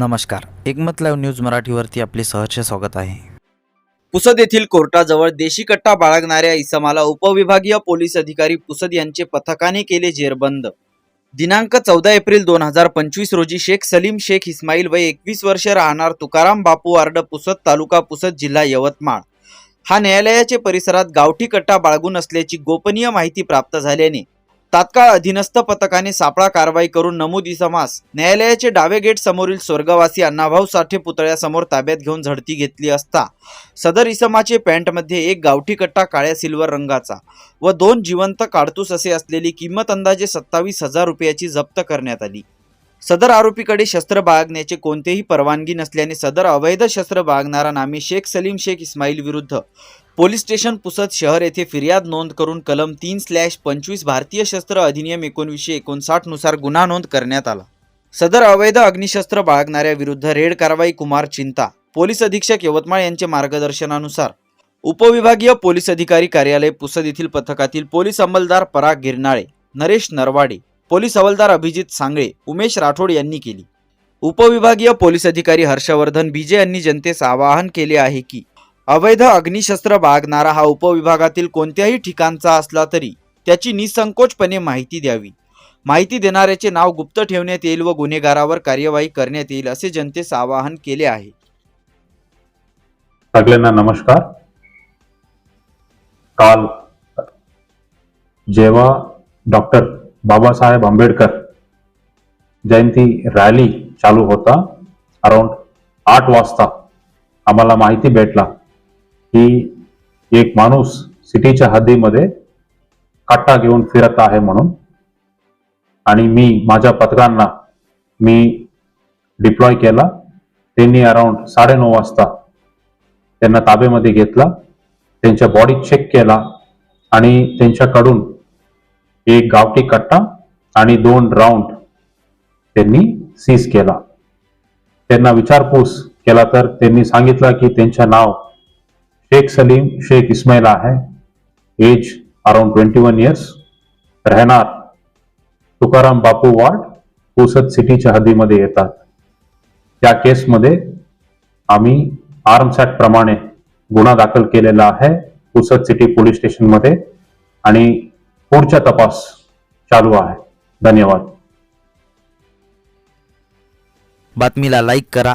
नमस्कार. एकमत live news मराठीवरती आपले सहर्ष स्वागत आहे. पुसद येथील कोर्टाजवळ देशी कट्टा बाळगणाऱ्या इसमाला उपविभागीय पोलीस अधिकारी पुसद यांचे पथकाने केले जेरबंद. दिनांक चौदा एप्रिल दोन हजार पंचवीस रोजी शेख सलीम शेख इस्माईल वय एकवीस वर्ष राहणार तुकाराम बापू वार्ड पुसद तालुका पुसद जिल्हा यवतमाळ. हा न्यायालयाचे परिसरात गावठी कट्टा बाळगून असल्याची गोपनीय माहिती प्राप्त झाल्याने तात्काळ अधीनस्थ पथकाने सापळा कारवाई करून नमूद इसमास न्यायालयाचे डावे गेट समोरील स्वर्गवासी अण्णाभाऊ साठे पुतळ्यासमोर ताब्यात घेऊन झडती घेतली असता सदर इसमाचे पॅन्टमध्ये एक गावठी कट्टा काळ्या सिल्वर रंगाचा व दोन जिवंत काडतूस असे असलेली किंमत अंदाजे सत्तावीस हजार रुपयाची जप्त करण्यात आली. सदर आरोपीकडे शस्त्र बाळगण्याचे कोणतेही परवानगी नसल्याने सदर अवैध शस्त्र बाळगणारा नामी शेख सलीम शेख इस्माईल विरुद्ध पोलीस स्टेशन पुसद शहर येथे फिर्याद नोंद करून कलम तीन स्लॅश पंचवीस भारतीय शस्त्र अधिनियम एकोणवीसशे एकोणसाठनुसार गुन्हा नोंद करण्यात आला. सदर अवैध अग्निशस्त्र बाळगणाऱ्या विरुद्ध रेड कारवाई कुमार चिंता पोलीस अधीक्षक यवतमाळ यांचे मार्गदर्शनानुसार. उपविभागीय पोलीस अधिकारी कार्यालय पुसद येथील पथकातील पोलीस अंमलदार पराग गिरनाळे नरेश नरवाडे पोलीस हवालदार अभिजित सांगळे उमेश राठोड यांनी केली. उपविभागीय पोलीस अधिकारी हर्षवर्धन बीजे यांनी जनतेस आवाहन केले आहे की अवैध अग्निशस्त्र बाळगणारा हा उपविभागातील कोणत्याही ठिकाणचा असला तरी त्याची निसंकोचपणे माहिती द्यावी. माहिती देणाऱ्याचे नाव गुप्त ठेवण्यात येईल व गुन्हेगारावर कार्यवाही करण्यात येईल असे जनतेस आवाहन केले आहे. सगळ्यांना नमस्कार. काल जेव्हा डॉक्टर बाबासाहेब आंबेडकर जयंती रॅली चालू होता अराउंड आठ वाजता आम्हाला माहिती भेटला. की एक माणूस सिटीच्या हद्दीमध्ये कट्टा घेऊन फिरत आहे म्हणून. आणि मी माझ्या पथकांना मी डिप्लॉय केला. त्यांनी अराउंड साडेनऊ वाजता त्यांना ताब्यामध्ये घेतला. त्यांच्या बॉडी चेक केला आणि त्यांच्याकडून एक गावठी कट्टा आणि दोन राऊंड त्यांनी सीज केला. त्यांना विचारपूस केला तर त्यांनी सांगितलं की त्यांचं नाव शेख सलीम शेख इस्माइल आहे age around twenty one years राहणार तुकाराम बापू वार्ड पुसद सिटीच्या हद्दीमध्ये येतात. त्या केसमध्ये आम्ही आर्म्स ऍक्ट प्रमाणे गुन्हा दाखल केलेला आहे पुसद सिटी पोलीस स्टेशनमध्ये आणि पुढचा तपास चालू आहे. धन्यवाद. बातमीला लाईक करा.